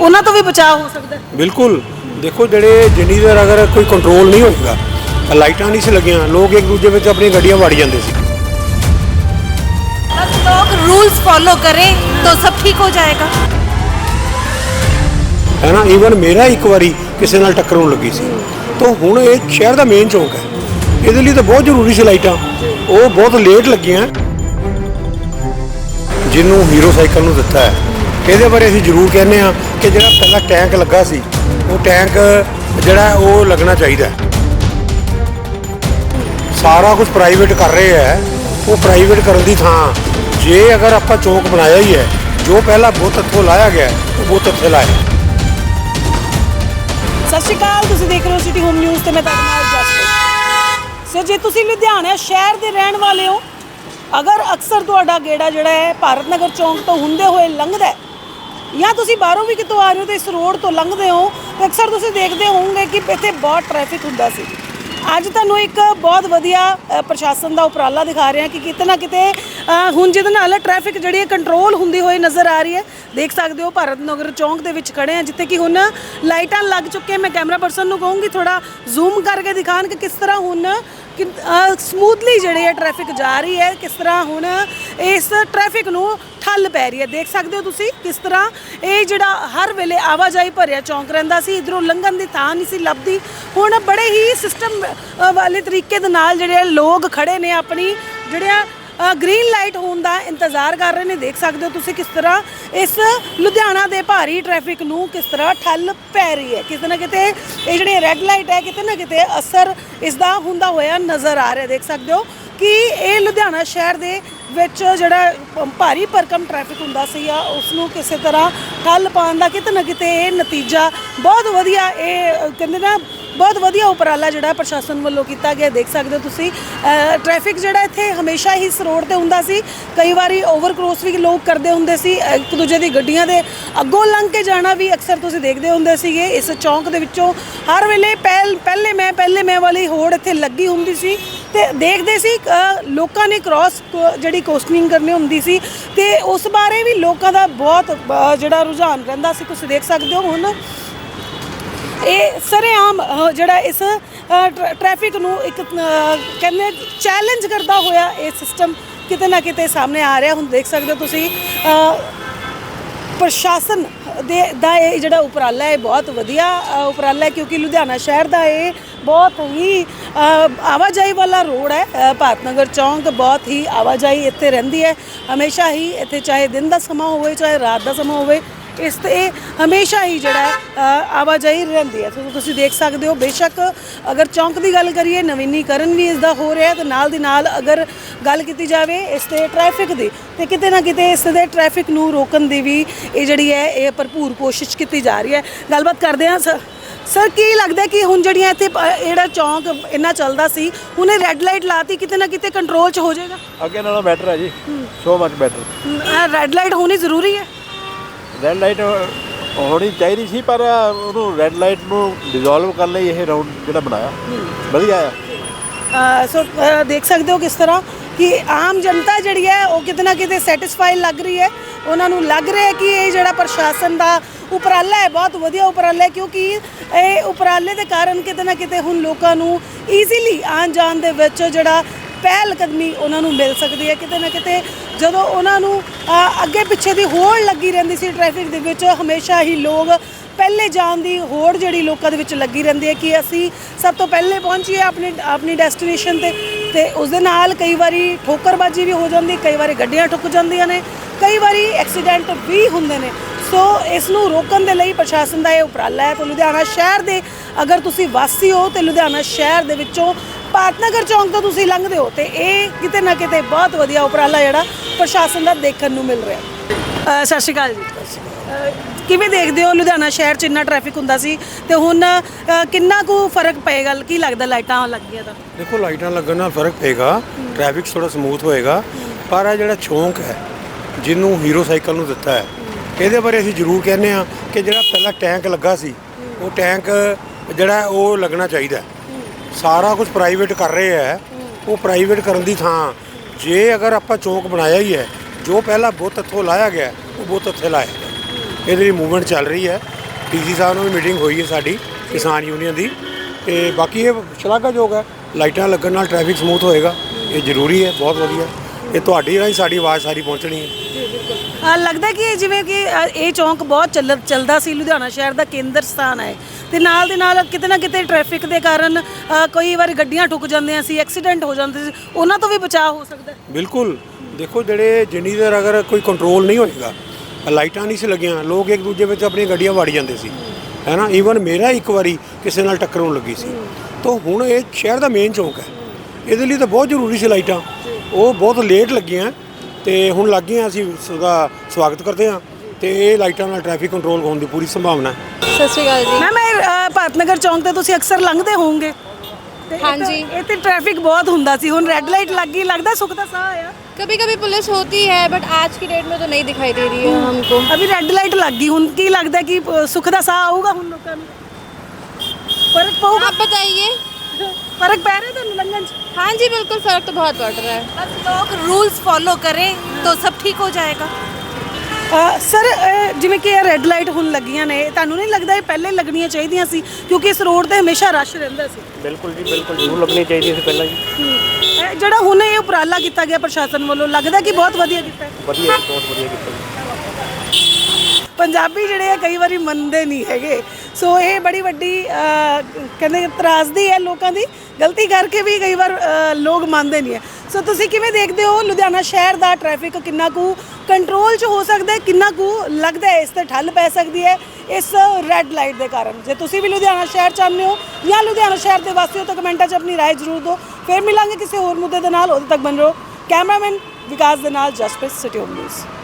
ਉਹਨਾਂ ਤੋਂ ਵੀ ਬਚਾਅ ਹੋ ਸਕਦਾ ਹੈ ਬਿਲਕੁਲ ਦੇਖੋ ਜਿਹੜੇ ਜਿੰਨੀ ਦੇਰ ਅਗਰ ਕੋਈ ਕੰਟਰੋਲ ਨਹੀਂ ਹੋਏਗਾ ਤਾਂ ਲਾਈਟਾਂ ਨਹੀਂ ਸੀ ਲੱਗੀਆਂ ਲੋਕ ਇੱਕ ਦੂਜੇ ਵਿੱਚ ਆਪਣੀਆਂ ਗੱਡੀਆਂ ਵਾੜੀ ਜਾਂਦੇ ਸੀ अगर लोग रूल्स फॉलो करें तो सब ठीक हो जाएगा ਹੈ ਨਾ ਈਵਨ ਮੇਰਾ ਇੱਕ ਵਾਰੀ ਕਿਸੇ ਨਾਲ ਟੱਕਰ ਹੋਣ ਲੱਗੀ ਸੀ ਤਾਂ ਹੁਣ ਇਹ ਸ਼ਹਿਰ ਦਾ ਮੇਨ ਚੌਂਕ ਹੈ ਇਹਦੇ ਲਈ ਤਾਂ ਬਹੁਤ ਜ਼ਰੂਰੀ ਸੀ ਲਾਈਟਾਂ ਉਹ ਬਹੁਤ ਲੇਟ ਲੱਗੀਆਂ ਜਿਹਨੂੰ ਹੀਰੋ ਸਾਈਕਲ ਨੂੰ ਦਿੱਤਾ ਹੈ ਇਹਦੇ ਬਾਰੇ ਅਸੀਂ ਜ਼ਰੂਰ ਕਹਿੰਦੇ ਆ ਕਿ ਜਿਹੜਾ ਪਹਿਲਾਂ ਟੈਂਕ ਲੱਗਾ ਸੀ, ਉਹ ਟੈਂਕ ਜਿਹੜਾ ਉਹ ਲੱਗਣਾ ਚਾਹੀਦਾ ਸਾਰਾ ਕੁਝ ਪ੍ਰਾਈਵੇਟ ਕਰ ਰਹੇ ਹੈ। ਉਹ ਪ੍ਰਾਈਵੇਟ ਕਰਨ ਦੀ ਥਾਂ, ਜੇ ਅਗਰ ਆਪਾਂ ਚੌਂਕ ਬਣਾਇਆ ਹੀ ਹੈ, ਜੋ ਪਹਿਲਾਂ ਬਹੁਤ ਇੱਥੋਂ ਲਾਇਆ ਗਿਆ ਉਹ ਬਹੁਤ ਇੱਥੇ ਲਾਇਆ ਸਤਿ ਸ਼੍ਰੀ ਅਕਾਲ, ਤੁਸੀਂ ਦੇਖ ਰਹੇ ਹੋ ਸਿਟੀ ਹੋਮ ਨਿਊਜ਼ ਤੇ ਮੈਂ ਤੁਹਾਡੇ ਨਾਲ ਜਸਪ੍ਰੀਤ। ਸੋ ਜੇ ਤੁਸੀਂ ਲੁਧਿਆਣਾ ਸ਼ਹਿਰ ਦੇ ਰਹਿਣ ਵਾਲੇ ਹੋ, ਅਗਰ ਅਕਸਰ ਤੁਹਾਡਾ ਗੇੜਾ ਜਿਹੜਾ ਹੈ, ਭਾਰਤ ਨਗਰ ਚੌਂਕ ਤੋਂ ਹੁੰਦੇ ਹੋਏ ਲੰਘਦਾ ਹੈ ਜਾਂ ਤੁਸੀਂ ਬਾਹਰੋਂ ਵੀ ਕਿਤੋਂ ਆ ਰਹੇ ਹੋ ਤੇ ਇਸ ਰੋਡ ਤੋਂ ਲੰਘਦੇ ਹੋ, ਤਾਂ ਅਕਸਰ ਤੁਸੀਂ ਦੇਖਦੇ ਹੋਵੋਗੇ ਕਿ ਇੱਥੇ ਬਹੁਤ ਟ੍ਰੈਫਿਕ ਹੁੰਦਾ ਸੀ। ਅੱਜ ਤੁਹਾਨੂੰ ਇੱਕ ਬਹੁਤ ਵਧੀਆ ਪ੍ਰਸ਼ਾਸਨ ਦਾ ਉਪਰਾਲਾ ਦਿਖਾ ਰਹੇ ਹਾਂ ਕਿ ਕਿਤੇ ਨਾ ਕਿਤੇ ਹੁਣ ਜਿਹਦੇ ਨਾਲ ਟ੍ਰੈਫਿਕ ਜਿਹੜੀ ਹੈ ਕੰਟਰੋਲ ਹੁੰਦੀ ਹੋਈ ਨਜ਼ਰ ਆ ਰਹੀ ਹੈ, ਦੇਖ ਸਕਦੇ ਹੋ ਭਾਰਤ ਨਗਰ ਚੌਂਕ ਦੇ ਵਿੱਚ ਖੜੇ ਆ ਜਿੱਥੇ ਕਿ ਹੁਣ ਲਾਈਟਾਂ ਲੱਗ ਚੁੱਕੀਆਂ, ਮੈਂ ਕੈਮਰਾ ਪਰਸਨ ਨੂੰ ਕਹੂੰਗੀ ਥੋੜਾ ਜ਼ੂਮ ਕਰਕੇ ਦਿਖਾਣ ਕਿ ਕਿਸ ਤਰ੍ਹਾਂ ਹੁਣ ਕਿ ਸਮੂਥਲੀ ਜਿਹੜੀ ਹੈ ਟ੍ਰੈਫਿਕ ਜਾ ਰਹੀ ਹੈ, ਕਿਸ ਤਰ੍ਹਾਂ ਹੁਣ ਇਸ ਟ੍ਰੈਫਿਕ ਨੂੰ ਠੱਲ ਪੈ ਰਹੀ ਹੈ। ਦੇਖ ਸਕਦੇ ਹੋ ਤੁਸੀਂ ਕਿਸ ਤਰ੍ਹਾਂ ਇਹ ਜਿਹੜਾ ਹਰ ਵੇਲੇ ਆਵਾਜਾਈ ਭਰਿਆ ਚੌਂਕ ਰਹਿੰਦਾ ਸੀ, ਇਧਰੋਂ ਲੰਘਣ ਦੀ ਥਾਂ ਨਹੀਂ ਸੀ ਲੱਭਦੀ। ਹੁਣ ਬੜੇ ਹੀ ਸਿਸਟਮ ਵਾਲੇ ਤਰੀਕੇ ਦੇ ਨਾਲ ਜਿਹੜੇ ਲੋਕ ਖੜੇ ਨੇ, ਆਪਣੀ ਜਿਹੜਿਆ ਗ੍ਰੀਨ ਲਾਈਟ ਹੋਣ ਦਾ ਇੰਤਜ਼ਾਰ ਕਰ ਰਹੇ ਨੇ। ਦੇਖ ਸਕਦੇ ਹੋ ਤੁਸੀਂ ਕਿਸ ਤਰ੍ਹਾਂ ਇਸ ਲੁਧਿਆਣਾ ਦੇ ਭਾਰੀ ਟ੍ਰੈਫਿਕ ਨੂੰ ਕਿਸ ਤਰ੍ਹਾਂ ਠੱਲ ਪੈ ਰਹੀ ਹੈ। ਕਿਤੇ ਨਾ ਕਿਤੇ ਇਹ ਜਿਹੜੀ ਰੈੱਡ ਲਾਈਟ ਹੈ, ਕਿਤੇ ਨਾ ਕਿਤੇ ਅਸਰ ਇਸ ਦਾ ਹੁੰਦਾ ਹੋਇਆ ਨਜ਼ਰ ਆ ਰਿਹਾ। ਦੇਖ ਸਕਦੇ ਹੋ ਕਿ ਇਹ ਲੁਧਿਆਣਾ ਸ਼ਹਿਰ ਦੇ ਵਿੱਚ ਜਿਹੜਾ ਭਾਰੀ ਭਰਕਮ ਟ੍ਰੈਫਿਕ ਹੁੰਦਾ ਸੀ ਆ ਉਸ ਨੂੰ ਕਿਸੇ ਤਰ੍ਹਾਂ ਠੱਲ ਪਾਉਣ ਦਾ ਕਿਤੇ ਨਾ ਕਿਤੇ ਇਹ ਨਤੀਜਾ ਬਹੁਤ ਵਧੀਆ ਇਹ ਕਹਿੰਦੇ ਨਾ ਬਹੁਤ ਵਧੀਆ ਉਪਰਾਲਾ ਜਿਹੜਾ ਪ੍ਰਸ਼ਾਸਨ ਵੱਲੋਂ ਕੀਤਾ ਗਿਆ ਦੇਖ ਸਕਦੇ ਹੋ ਤੁਸੀਂ। ਅ, ਟ੍ਰੈਫਿਕ ਜਿਹੜਾ ਇੱਥੇ ਹਮੇਸ਼ਾ ਹੀ ਇਸ ਰੋਡ ਤੇ ਹੁੰਦਾ ਸੀ। ਕਈ ਵਾਰੀ ਓਵਰ ਕ੍ਰੋਸ ਵੀ ਲੋਕ ਕਰਦੇ ਹੁੰਦੇ ਸੀ। ਇੱਕ ਦੂਜੇ ਦੀ ਗੱਡੀਆਂ ਦੇ ਅੱਗੋਂ ਲੰਘ ਕੇ ਜਾਣਾ ਵੀ ਅਕਸਰ ਤੁਸੀਂ ਦੇਖਦੇ ਹੁੰਦੇ ਸੀਗੇ। ਇਸ ਚੌਂਕ ਦੇ ਵਿੱਚੋਂ ਹਰ ਵੇਲੇ ਪਹਿਲ ਪਹਿਲੇ ਮੈਂ ਪਹਿਲੇ ਮੈਂ ਵਾਲੀ ਹੋੜ ਇੱਥੇ ਲੱਗੀ ਹੁੰਦੀ ਸੀ ਤੇ ਦੇਖਦੇ ਸੀ ਲੋਕਾਂ ਨੇ ਕ੍ਰਾਸ ਜਿਹੜੀ ਕੋਸਟਿੰਗ ਕਰਨੀ ਹੁੰਦੀ ਸੀ ਤੇ ਉਸ ਬਾਰੇ ਵੀ ਲੋਕਾਂ ਦਾ ਬਹੁਤ ਜਿਹੜਾ ਰੁਝਾਨ ਰਹਿੰਦਾ ਸੀ। ਤੁਸੀਂ ਦੇਖ ਸਕਦੇ ਹੋ ਹੁਣ ਇਹ ਸਰੇਆਮ ਜਿਹੜਾ ਇਸ ਅਹ, ਟ੍ਰੈਫਿਕ ਨੂੰ ਇੱਕ ਕਹਿੰਦੇ ਚੈਲੰਜ ਕਰਦਾ ਹੋਇਆ ਇਹ ਸਿਸਟਮ ਕਿਤੇ ਨਾ ਕਿਤੇ ਸਾਹਮਣੇ ਆ ਰਿਹਾ। ਹੁਣ ਦੇਖ ਸਕਦੇ ਹੋ ਤੁਸੀਂ ਪ੍ਰਸ਼ਾਸਨ ਦੇ ਦਾ ਇਹ ਜਿਹੜਾ ਉਪਰਾਲਾ ਹੈ ਬਹੁਤ ਵਧੀਆ ਉਪਰਾਲਾ ਹੈ ਕਿਉਂਕਿ ਲੁਧਿਆਣਾ ਸ਼ਹਿਰ ਦਾ ਇਹ ਬਹੁਤ ਹੀ ਆਵਾਜਾਈ ਵਾਲਾ ਰੋਡ ਹੈ। ਭਾਰਤ ਨਗਰ ਚੌਂਕ ਬਹੁਤ ਹੀ ਆਵਾਜਾਈ ਇੱਥੇ ਰਹਿੰਦੀ ਹੈ। ਹਮੇਸ਼ਾ ਹੀ ਇੱਥੇ ਚਾਹੇ ਦਿਨ ਦਾ ਸਮਾਂ ਹੋਵੇ ਚਾਹੇ ਰਾਤ ਦਾ ਸਮਾਂ ਹੋਵੇ ਇਸ ਤੇ ਇਹ ਹਮੇਸ਼ਾ ਹੀ ਜਿਹੜਾ ਹੈ, ਆਵਾਜਾਈ ਰਹਿੰਦੀ ਹੈ। ਸੋ ਤੁਸੀਂ ਦੇਖ ਸਕਦੇ ਹੋ ਬੇਸ਼ੱਕ ਅਗਰ ਚੌਂਕ ਦੀ ਗੱਲ ਕਰੀਏ ਨਵੀਨੀਕਰਨ ਵੀ ਇਸ ਦਾ ਹੋ ਰਿਹਾ ਹੈ ਤੇ ਨਾਲ ਦੀ ਨਾਲ ਅਗਰ ਗੱਲ ਕੀਤੀ ਜਾਵੇ ਇਸ ਤੇ ਟ੍ਰੈਫਿਕ ਦੀ ਤੇ ਕਿਤੇ ਨਾ ਕਿਤੇ ਇਸ ਦੇ ਟ੍ਰੈਫਿਕ ਨੂੰ ਰੋਕਣ ਦੀ ਵੀ ਇਹ ਜਿਹੜੀ ਹੈ ਇਹ ਭਰਪੂਰ ਕੋਸ਼ਿਸ਼ ਕੀਤੀ ਜਾ ਰਹੀ ਹੈ। ਗੱਲਬਾਤ ਕਰਦੇ ਹਾਂ ਸਰ। ਸਰ ਕੀ ਲੱਗਦਾ ਕਿ ਹੁਣ ਜਿਹੜੀਆਂ ਇੱਥੇ ਜਿਹੜਾ ਚੌਂਕ ਇੰਨਾ ਚੱਲਦਾ ਸੀ ਹੁਣ ਇਹ ਰੈੱਡ ਲਾਈਟ ਲਾਤੀ ਕਿਤੇ ਨਾ ਕਿਤੇ ਕੰਟਰੋਲ 'ਚ ਹੋ ਜਾਏਗਾ? ਅੱਗੇ ਨਾਲੋਂ ਬੈਟਰ ਹੈ ਜੀ। So much better red light ਹੋਣੀ ਜ਼ਰੂਰੀ ਹੈ? ਰੈੱਡ ਲਾਈਟ ਹੋਣੀ ਚਾਹੀਦੀ ਸੀ ਪਰ ਉਹਨੂੰ ਰੈੱਡ ਲਾਈਟ ਨੂੰ ਡਿਸੋਲਵ ਕਰਨ ਲਈ ਇਹ ਰਾਉਂਡ ਜਿਹੜਾ ਬਣਾਇਆ ਵਧੀਆ ਆ। ਸੋ ਦੇਖ ਸਕਦੇ ਹੋ ਕਿਸ ਤਰ੍ਹਾਂ ਕਿ ਆਮ ਜਨਤਾ ਜਿਹੜੀ ਹੈ ਉਹ ਕਿਤੇ ਨਾ ਕਿਤੇ ਸੈਟੀਸਫਾਈ ਲੱਗ ਰਹੀ ਹੈ। ਉਹਨਾਂ ਨੂੰ ਲੱਗ ਰਿਹਾ ਹੈ ਕਿ ਇਹ ਜਿਹੜਾ ਪ੍ਰਸ਼ਾਸਨ ਦਾ ਉਪਰਾਲਾ ਹੈ ਬਹੁਤ ਵਧੀਆ ਉਪਰਾਲਾ ਹੈ ਕਿਉਂਕਿ ਇਹ ਉਪਰਾਲੇ ਦੇ ਕਾਰਨ ਕਿਤੇ ਨਾ ਕਿਤੇ ਹੁਣ ਲੋਕਾਂ ਨੂੰ ਈਜ਼ੀਲੀ ਆਉਣ ਜਾਣ ਦੇ ਵਿੱਚ ਜਿਹੜਾ ਪਹਿਲ ਕਦਮੀ ਉਹਨਾਂ ਨੂੰ ਮਿਲ ਸਕਦੀ ਹੈ ਕਿਤੇ ਨਾ ਕਿਤੇ ਜਦੋਂ ਉਹਨਾਂ ਨੂੰ ਅੱਗੇ ਪਿੱਛੇ ਦੀ ਹੋੜ ਲੱਗੀ ਰਹਿੰਦੀ ਸੀ ਟ੍ਰੈਫਿਕ ਦੇ ਵਿੱਚ, ਹਮੇਸ਼ਾ ਹੀ ਲੋਕ ਪਹਿਲੇ ਜਾਣ ਦੀ ਹੋੜ ਜਿਹੜੀ ਲੋਕਾਂ ਦੇ ਵਿੱਚ ਲੱਗੀ ਰਹਿੰਦੀ ਹੈ ਕਿ ਅਸੀਂ ਸਭ ਤੋਂ ਪਹਿਲੇ ਪਹੁੰਚੀਏ ਆਪਣੀ ਆਪਣੀ ਡੈਸਟੀਨੇਸ਼ਨ ਤੇ ਤੇ ਉਸ ਦੇ ਨਾਲ ਕਈ ਵਾਰੀ ਠੋਕਰਬਾਜੀ ਵੀ ਹੋ ਜਾਂਦੀ, ਕਈ ਵਾਰੀ ਗੱਡੀਆਂ ਠੁੱਕ ਜਾਂਦੀਆਂ ਨੇ, ਕਈ ਵਾਰੀ ਐਕਸੀਡੈਂਟ ਵੀ ਹੁੰਦੇ ਨੇ। ਸੋ ਇਸ ਨੂੰ ਰੋਕਣ ਦੇ ਲਈ ਪ੍ਰਸ਼ਾਸਨ ਦਾ ਇਹ ਉਪਰਾਲਾ ਹੈ ਤੇ ਲੁਧਿਆਣਾ ਸ਼ਹਿਰ ਦੇ, ਅਗਰ ਤੁਸੀਂ ਵਾਸੀ ਹੋ ਤੇ ਲੁਧਿਆਣਾ ਸ਼ਹਿਰ ਦੇ ਵਿੱਚੋਂ ਪਾਤਨਗਰ ਚੌਂਕ ਤੋਂ ਤੁਸੀਂ ਲੰਘਦੇ ਹੋ ਤੇ ਇਹ ਕਿਤੇ ਨਾ ਕਿਤੇ ਬਹੁਤ ਵਧੀਆ ਉਪਰਾਲਾ ਜਿਹੜਾ ਪ੍ਰਸ਼ਾਸਨ ਦਾ ਦੇਖਣ ਨੂੰ ਮਿਲ ਰਿਹਾ। ਸਤਿ ਸ਼੍ਰੀ ਅਕਾਲ ਜੀ। ਕਿਵੇਂ ਦੇਖਦੇ ਹੋ ਲੁਧਿਆਣਾ ਸ਼ਹਿਰ 'ਚ ਇੰਨਾ ਟ੍ਰੈਫਿਕ ਹੁੰਦਾ ਸੀ ਤੇ ਹੁਣ ਕਿੰਨਾ ਕੁ ਫ਼ਰਕ ਪਏਗਾ? ਕੀ ਲੱਗਦਾ ਲਾਈਟਾਂ ਲੱਗ ਗਈਆਂ ਤਾਂ? ਦੇਖੋ ਲਾਈਟਾਂ ਲੱਗਣ ਨਾਲ ਫ਼ਰਕ ਪਏਗਾ। ਟ੍ਰੈਫਿਕ ਥੋੜਾ ਸਮੂਥ ਹੋਏਗਾ। ਪਰ ਇਹ ਜਿਹੜਾ ਚੌਂਕ ਹੈ ਜਿਹਨੂੰ ਹੀਰੋ ਸਾਈਕਲ ਨੂੰ ਦਿੱਤਾ ਹੈ ਇਹਦੇ ਬਾਰੇ ਅਸੀਂ ਜ਼ਰੂਰ ਕਹਿੰਦੇ ਆ ਕਿ ਜਿਹੜਾ ਪਹਿਲਾਂ ਟੈਂਕ ਲੱਗਾ ਸੀ ਉਹ ਟੈਂਕ ਜਿਹੜਾ ਉਹ ਲੱਗਣਾ ਚਾਹੀਦਾ ਹੈ। ਸਾਰਾ ਕੁਝ ਪ੍ਰਾਈਵੇਟ ਕਰ ਰਹੇ ਹੈ। ਉਹ ਪ੍ਰਾਈਵੇਟ ਕਰਨ ਦੀ ਥਾਂ ਜੇ ਅਗਰ ਆਪਾਂ ਚੌਂਕ ਬਣਾਇਆ ਹੀ ਹੈ ਜੋ ਪਹਿਲਾਂ ਬਹੁਤ ਇੱਥੋਂ ਲਾਇਆ ਗਿਆ ਉਹ ਬਹੁਤ ਇੱਥੇ ਲਾਇਆ ਗਿਆ। ਇਹਦੇ ਲਈ ਮੂਵਮੈਂਟ ਚੱਲ ਰਹੀ ਹੈ। ਡੀਸੀ ਸਾਹਿਬ ਨਾਲ ਵੀ ਮੀਟਿੰਗ ਹੋਈ ਹੈ ਸਾਡੀ ਕਿਸਾਨ ਯੂਨੀਅਨ ਦੀ। ਤੇ ਬਾਕੀ ਇਹ ਸ਼ਲਾਘਾਯੋਗ ਹੈ। ਲਾਈਟਾਂ ਲੱਗਣ ਨਾਲ ਟ੍ਰੈਫਿਕ ਸਮੂਥ ਹੋਏਗਾ। ਇਹ ਜ਼ਰੂਰੀ ਹੈ ਬਹੁਤ ਵਧੀਆ। ਇਹ ਤੁਹਾਡੀ ਰਾਹੀਂ ਸਾਡੀ ਆਵਾਜ਼ ਸਾਰੀ ਪਹੁੰਚਣੀ ਹੈ। ਅ, ਲੱਗਦਾ ਕਿ ਇਹ ਜਿਵੇਂ ਕਿ ਅ, ਇਹ ਚੌਂਕ ਬਹੁਤ ਚੱਲ ਚੱਲਦਾ ਸੀ। ਲੁਧਿਆਣਾ ਸ਼ਹਿਰ ਦਾ ਕੇਂਦਰ ਸਥਾਨ ਹੈ। ਤੇ ਨਾਲ ਦੇ ਨਾਲ ਕਿਤੇ ਨਾ ਕਿਤੇ ਟ੍ਰੈਫਿਕ ਦੇ ਕਾਰਨ ਅ, ਕਈ ਵਾਰ ਗੱਡੀਆਂ ਠੁੱਕ ਜਾਂਦੀਆਂ ਸੀ ਐਕਸੀਡੈਂਟ ਹੋ ਜਾਂਦੇ ਸੀ ਉਹਨਾਂ ਤੋਂ ਵੀ ਬਚਾਅ ਹੋ ਸਕਦਾ ਹੈ। ਬਿਲਕੁਲ। ਦੇਖੋ ਜਿਹੜੇ ਜਿੰਨੀ ਦੇਰ ਅਗਰ ਕੋਈ ਕੰਟਰੋਲ ਨਹੀਂ ਹੋਏਗਾ ਲਾਈਟਾਂ ਨਹੀਂ ਸੀ ਲੱਗੀਆਂ ਲੋਕ ਇੱਕ ਦੂਜੇ ਵਿੱਚ ਆਪਣੀਆਂ ਗੱਡੀਆਂ ਵਾੜੀ ਜਾਂਦੇ ਸੀ। ਹੈ ਨਾ? ਈਵਨ ਮੇਰਾ ਇੱਕ ਵਾਰੀ ਕਿਸੇ ਨਾਲ ਟੱਕਰ ਹੋਣ ਲੱਗੀ ਸੀ। ਤਾਂ ਹੁਣ ਇਹ ਸ਼ਹਿਰ ਦਾ ਮੇਨ ਚੌਂਕ ਹੈ। ਇਹਦੇ ਲਈ ਤਾਂ ਬਹੁਤ ਜ਼ਰੂਰੀ ਸੀ ਲਾਈਟਾਂ। ਉਹ ਬਹੁਤ ਲੇਟ ਲੱਗੀਆਂ ਤੇ ਹੁਣ ਲੱਗ ਗਈਆਂ ਅਸੀਂ ਉਹਦਾ ਸਵਾਗਤ ਕਰਦੇ ਹਾਂ। ਤੇ ਇਹ ਲਾਈਟਾਂ ਨਾਲ ਟ੍ਰੈਫਿਕ ਕੰਟਰੋਲ ਹੋਣ ਦੀ ਪੂਰੀ ਸੰਭਾਵਨਾ ਹੈ ਸਤਿ ਸ਼੍ਰੀ ਅਕਾਲ ਜੀ ਮੈਮ ਇਹ ਅ, ਭਾਰਤ ਨਗਰ ਚੌਂਕ ਤੇ ਤੁਸੀਂ ਅਕਸਰ ਲੰਘਦੇ ਹੋਵੋਗੇ ਤੇ ਇਹ ਤਾਂ- ਹਾਂਜੀ। ਇਹ ਤੇ ਟ੍ਰੈਫਿਕ ਬਹੁਤ ਹੁੰਦਾ ਸੀ ਹੁਣ ਰੈੱਡ ਲਾਈਟ ਲੱਗ ਗਈ ਲੱਗਦਾ ਸੁੱਖ ਦਾ ਸਾਹ ਆਇਆ कभी कभी पुलिस होती है बट आज की डेट में तो नहीं दिखाई दे रही है हमको ਅਭੀ ਰੈੱਡ ਲਾਈਟ ਲੱਗ ਗਈ ਹੁਣ ਕੀ ਲੱਗਦਾ ਕਿ ਅ, ਸੁੱਖ ਦਾ ਸਾਹ ਆਊਗਾ ਹੁਣ ਲੋਕਾਂ ਨੂੰ ਫਰਕ ਪਊਗਾ आप बताइए ਫਰਕ ਪੈ ਰਿਹਾ ਤੁਹਾਨੂੰ ਲੰਘਣ 'ਚ हाँ जी बिल्कुल फ़र्क तो बहुत पड़ रहा है बस लोग रूल्स फॉलो करें तो सब ठीक हो जाएगा ਸਰ ਜਿਵੇਂ ਕਿ ਇਹ ਰੈੱਡ ਲਾਈਟ ਹੁਣ ਲੱਗੀਆਂ ਨੇ ਤੁਹਾਨੂੰ ਨਹੀਂ ਲੱਗਦਾ ਇਹ ਪਹਿਲੇ ਲੱਗਣੀਆਂ ਚਾਹੀਦੀਆਂ ਸੀ? ਕਿਉਂਕਿ ਇਸ ਰੋਡ ਤੇ ਹਮੇਸ਼ਾ ਰਸ਼ ਰਹਿੰਦਾ ਸੀ। ਬਿਲਕੁਲ ਜੀ ਬਿਲਕੁਲ ਜ਼ਰੂਰ ਲੱਗਣੀ ਚਾਹੀਦੀ ਸੀ ਪਹਿਲਾਂ ਜੀ। ਇਹ ਜਿਹੜਾ ਹੁਣ ਇਹ ਉਪਰਾਲਾ ਕੀਤਾ ਗਿਆ ਪ੍ਰਸ਼ਾਸਨ ਵੱਲੋਂ ਲੱਗਦਾ ਕਿ ਬਹੁਤ ਵਧੀਆ ਕੀਤਾ? ਹੈ ਵਧੀਆ ਜੀ, ਬਹੁਤ ਵਧੀਆ ਕੀਤਾ ਜੀ। ਪੰਜਾਬੀ ਜਿਹੜੇ ਆ ਕਈ ਵਾਰੀ ਮੰਨਦੇ ਨਹੀਂ ਹੈਗੇ। ਸੋ ਇਹ ਬੜੀ ਵੱਡੀ ਕਹਿੰਦੇ ਤਰਾਸਦੀ ਹੈ ਲੋਕਾਂ ਦੀ। ਗਲਤੀ ਕਰਕੇ ਵੀ ਕਈ ਵਾਰ ਲੋਕ ਮੰਨਦੇ ਨਹੀਂ ਹੈ। ਸੋ ਤੁਸੀਂ ਕਿਵੇਂ ਦੇਖਦੇ ਹੋ? ਲੁਧਿਆਣਾ ਸ਼ਹਿਰ ਦਾ ਟ੍ਰੈਫਿਕ ਕਿੰਨਾ ਕੁ ਕੰਟਰੋਲ 'ਚ ਹੋ ਸਕਦਾ ਹੈ ਕਿੰਨਾ ਕੁ ਲੱਗਦਾ ਹੈ ਇਸ ਤੇ ਠੱਲ ਪੈ ਸਕਦੀ ਹੈ ਇਸ ਰੈੱਡ ਲਾਈਟ ਦੇ ਕਾਰਨ ਜੇ ਤੁਸੀਂ ਵੀ ਲੁਧਿਆਣਾ ਸ਼ਹਿਰ ਚਾਹੁੰਦੇ ਹੋ ਜਾਂ ਲੁਧਿਆਣਾ ਸ਼ਹਿਰ ਦੇ ਵਾਸੀ ਹੋ ਤਾਂ ਕਮੈਂਟਾਂ 'ਚ ਆਪਣੀ رائے ਜ਼ਰੂਰ ਦਿਓ ਫਿਰ ਮਿਲਾਂਗੇ ਕਿਸੇ ਹੋਰ ਮੁੱਦੇ ਦੇ ਨਾਲ ਉਦੋਂ ਤੱਕ ਬਣ ਰਹੋ ਕੈਮਰਾਮੈਨ ਵਿਕਾਸ ਦੇ ਨਾਲ ਜਸਪ੍ਰੀਤ ਸਿਟੀ ਹੋਮ ਨਿਊਜ਼